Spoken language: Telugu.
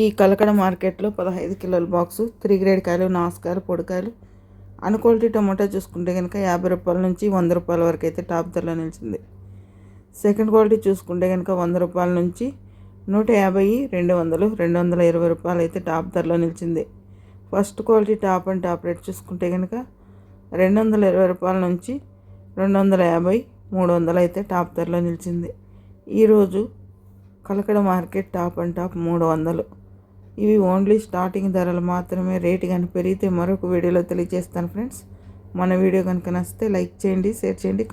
ఈ కలకడ మార్కెట్లో పదహైదు కిలోల బాక్సు త్రీ గ్రేడ్ కాయలు నాసుకాయలు పొడికాయలు. అన్ టమాటా చూసుకుంటే కనుక యాభై రూపాయల నుంచి వంద రూపాయల వరకు అయితే టాప్ ధరలో నిలిచింది. సెకండ్ క్వాలిటీ చూసుకుంటే కనుక వంద రూపాయల నుంచి నూట యాభై రెండు వందలు రెండు వందల ఇరవై రూపాయలు అయితే టాప్ ధరలో నిలిచింది. First quality top and top rate చూసుకుంటే కనుక రెండు వందల ఇరవై రూపాయల నుంచి రెండు వందల యాభై మూడు వందలు అయితే టాప్ ధరలో నిలిచింది. ఈరోజు Kalakada market top and top మూడు వందలు. ఇవి ఓన్లీ స్టార్టింగ్ ధరలు మాత్రమే. రేటు కనుక పెరిగితే మరొక వీడియోలో తెలియజేస్తాను ఫ్రెండ్స్. మన వీడియో కనుక నచ్చితే లైక్ చేయండి షేర్ చేయండి